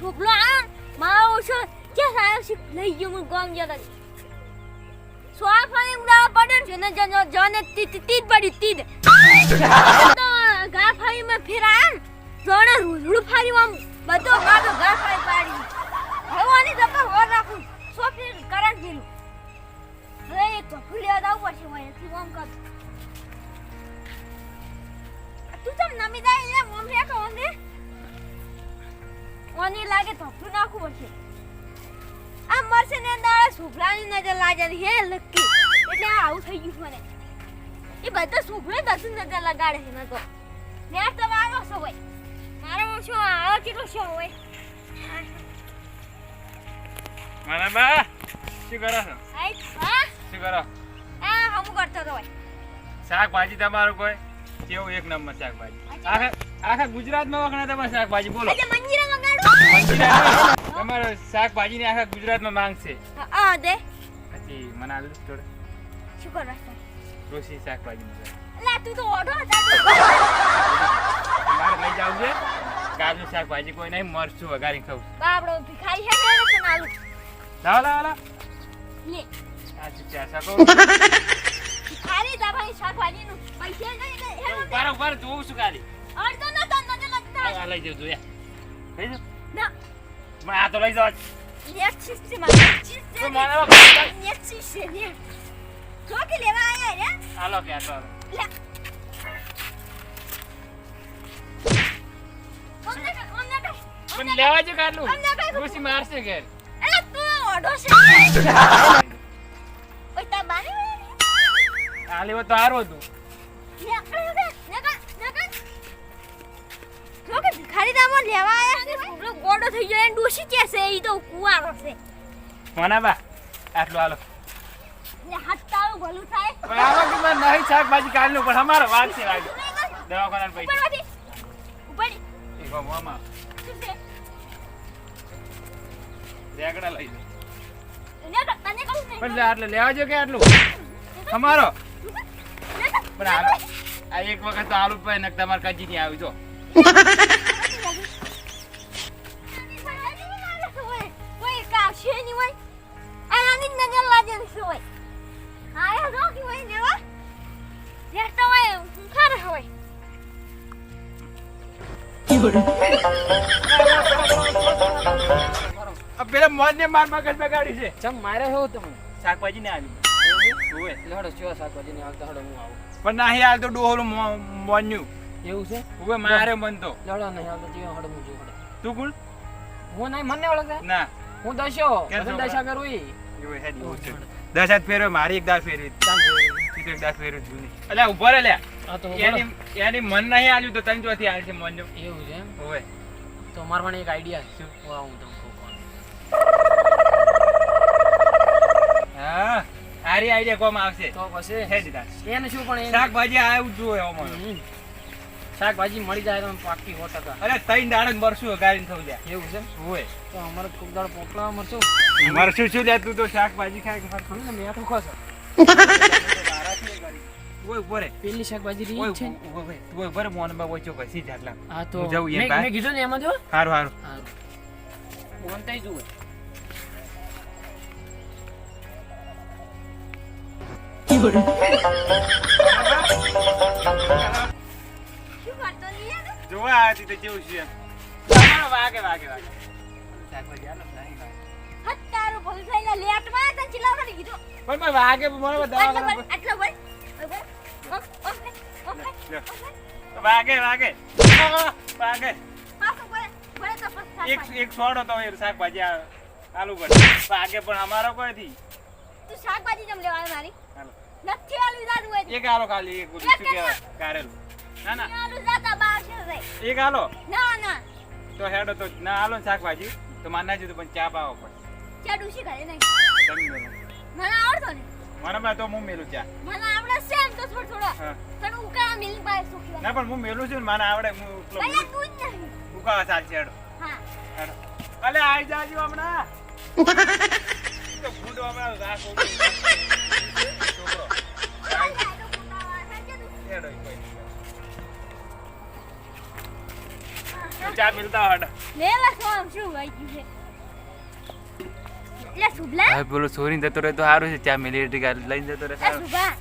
છોકરો આમ મારો ઓછો ક્યાં છે લઈ ગયો હું ગામ જતા સોફાની ઉડા પડે છે ને જન જને તીત તીત પડી તીત તો ગા ફાઈ માં ફેરા જોણે રૂડું ફારી આમ બધો ગાડો ગા ફાઈ પાડી હવાની જપા હો રાખું સોફી કરંટ ગયું હવે એક તો ફૂલ્યા દાવ નમી જાય ઓની લાગે તો નાખું નાખવું પડશે. આ મરશે ને દાડા છોકરાની નજર લાગે હે લક્કી એટલે આવું થઈ ગયું મને. એ બધા છોકરે દસું નજર લગાડે છે તો ને આ તમારો છો હોય મારો શું આવો કેટલો છે હોય મને બા શું કરો છો? આઈ બા શું કરો? આ હમું કરતો તો હોય શાકભાજી તમારું કોઈ? કેવું એક નંબર શાકભાજી? આખા આખા ગુજરાતમાં વખણા તમારે શાકભાજી બોલો. તમારે શાકભાજીની આખા ગુજરાતમાં માંગ છે. દે. પછી મને આલુ થોડે. શું કરવા છે? શાકભાજી લા તું તો ઓઢો મારે લઈ જાવ છે. ગાજનું શાકભાજી કોઈ નહીં મરચું વઘારી ખાવ બાબડો ભીખાઈ છે કે તો નાલું લાવ લાવ લાવ. લે. આ શું ચા શકો ભિખારી દબાઈ શાકભાજીનું પૈસા નહીં એટલે હેલો ઊભા રહો, ઊભા રહો, જોઉં છું ખાલી અડધો ન તો નજર લગતા આ લઈ જજો જોયા લઈ જાઉં? ના. મને આ તો લઈ જાવ નેટ સિસ્ટમ આ નેટ તો ને તો કે લેવા આયા રે. હાલો કે આ તો પણ લેવા જો ખબર? ડોસી મારશે ઘેર? એ તું ઓડો છે. ઓય તા બાની આ લેવો તો હારું તું તો કે ભિખારી દામો લેવા આવ્યા છે? છોકરો ગોડો થઈ ગયો ડોસી કે છે? એ તો કુવારો છે. મને બા આટલું હાલો. ને ભલું થાય. પણ આમાં કે મને નહીં શાકભાજી કાઢલું પણ અમારો વાત છે લાગે દવાખાના પૈસા. એ રેગડા લઈ લો. પણ આટલે લેવા જો કે આટલું? અમારો? પણ આ એક વખત તો આલુ પાય નક તમારે કજી નહીં આવી જો. પેલા મોજ ને માર મગજ બગાડી છે. ચમ મારે એવું તમે શાકભાજી ને આવી લડો ચો શાકભાજી ને આવતા હડો હું આવું. પણ નહીં હાલ તો ડોહોલું મોન્યું એવું છે? ઓય મારે મન તો. લડો નહીં આવતા જીવો હડો જોઉં હડો. તું કોણ હું નહીં મને ઓળખે? ના. હું દશો. દશા કરું ઈ. હાથ ફેરવે મારી એક દાસ ફેરવી. તું તો એક દાસ ફેરવી જૂની. અલ્યા ઊભો રે લ્યા. આ તો એની એની મન નહીં આલ્યું તો તને ચોથી આલ છે મન જો? એવું છે એમ? તો મારા મને એક આઈડિયા છે. હું તમને હા સારી આઈડિયા કોમ આવશે? તો પછી? હે દીદા એને શું પણ શાકભાજી આવું અમારે હમ. શાકભાજી મળી જાય તો પાકી હો ટકા. અરે તઈ દાડે મરશું ગાડી થવું લે. એવું છે? હોય. તો અમારે કોક દાડ પોપલા મરશું મરશું શું લે? તું તો શાકભાજી ખાય કે ખરું? ને મેં તો ઓય પેલી શાકભાજી છે જાટલા હા મેં મેં કીધું ને એમાં જો? હારું તઈ જુએ. જોવા આ હતી તો જેવું છે? વાગે વાગે વાગે. શાકભાજી. હત તારું ભલ થઈને લેટમાં તને ચિલાવવાનું કીધું પણ પણ વાગે મને બોલ આટલો લ્યો. વાગે વાગે. વાગે. પાછો બોલે બોલે તો પછી એક એક છોડો તો એ શાકભાજી આલુ પડે વાગે પણ અમારો કોઈ થી. તું શાકભાજી જમ લેવા મારી. નથી આલુ હોય એક આલો ખાલી એક કારેલું. ના ના. એક આલો ના ના. તો હેડો તો ના ને શાકભાજી. તો માન ના જતું પણ ચા પાવો પડે. ચાડું શી કરે નહીં. જમી લો. મને આવડતો ને મને બા તો હું મેલું ચા? મને આવડે સેમ તો થોડો થોડો. પણ ઉકા મિલ પાય સુખલા ના પણ હું મેલું છું ને મને આવડે હું પેલો ભલે તું જ નહીં. ઉકાળા ચાલશે હેડો. હા. હેડો. અલે આઈ જાજો હમણાં. તો ફૂટો હમણા રાખો હેડો. કોઈ ચા મિલતા હડ લેવા શું શું વાગ્યું છે? એટલે સુભલા હવે પેલો છોરીને જતો રહે તો સારું છે ચા મિલી એટલે કે લઈને જતો રહે સુભા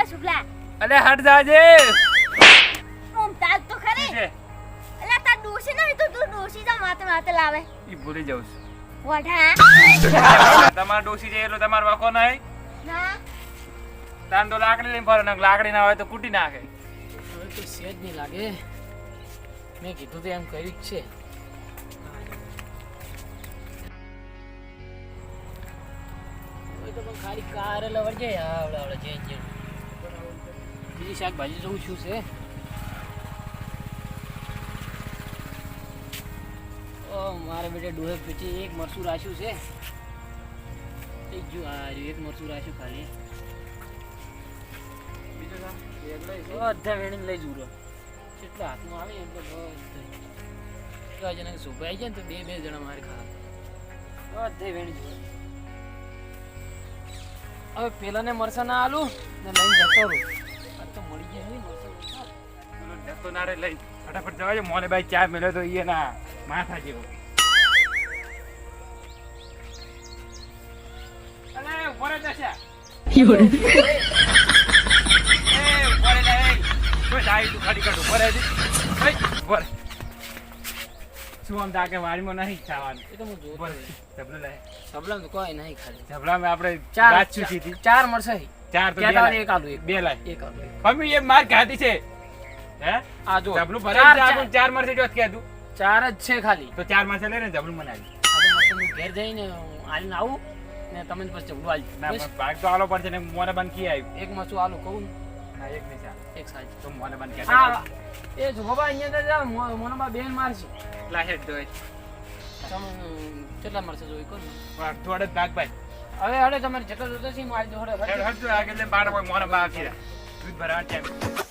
એ શુભલા. અલે હટ જાજે ઓમ તાલ તો ખરી. અલે તા તાર ડોસી નહીં તો તું ડોસી જા માથે માથે લાવે. ઈ ભૂલી જાઉં વઢા. છું તમારો ડોસી છે એટલો તમારો વાકો નહીં. ના. તાન તો લાકડી લઈને ફરે ને લાકડી ના હોય તો કૂટી નાખે. હવે તો સેજ નહીં લાગે. મેં કીધું તો એમ કર્યું જ છે. ખાલી કાર લવડ જાય આવડે આવડે જૈન જૈન બીજી શાકભાજી જોઉં છું છે. ઓ મારે બેટા ડોહે પછી એક મરસું રાખ્યું છે. એક જો આ એક મરસું રાખ્યું ખાલી. બધા વેણીને લઈ જુરો કેટલા હાથમાં આવે એટલે જણા સુભાઈ જાય ને તો બે બે જણા મારે ખા બધે વેણી જુરો હવે પેલાને મરસા ના આલું ને લઈને જતો રહું. આ તો મળી જાય નહીં મરસા. જતો ના રે લઈ ફટાફટ જવાય મોને ભાઈ ચા મેળ્યો તો એ ના માથા જેવો. એ કોઈ તું ખાલી કાઢ ઉપર જ એ શું આમ તાકે વાડીમાં નહીં ચાવાનું એ તો હું જોતો ઉપર લે સબલામાં તો કોઈ નહીં ખાલી જબલામાં આપણે ચાર વાત શું ચાર મળશે. ચાર તો બે લાય. એક આલુ એક. બે લાય. એક આલુ મમ્મી એ માર ખાધી છે. હે? આ જો જબલું ભરે ચાર ચાર ચાર- ચાર મળશે જો કે તું ચાર જ છે ખાલી. તો ચાર માસે લઈને જબલું મનાવી આજે ઘેર જઈને આલીને આવું ને તમે પછી જબલું આલજો ના ભાગ તો આલો પડશે ને મોને બંધ કી આવ્યું એક મસું આલુ કહું ને, એક નહીં ચાલે એક સાઈઝ તો મોને બંધ કે હા એ જો બાબા અહીંયા તો જા મો- મોનાબા બેન મારશે. લાહે તો તમે કેટલા મળશે જોઈ કોણ થોડે ભાગ ભાઈ. હવે હડે તમારે જેટલો જોતો છે મારી હડે આગળ બાર મોને બા કીધા દૂધ ભરાવા ટાઈમ.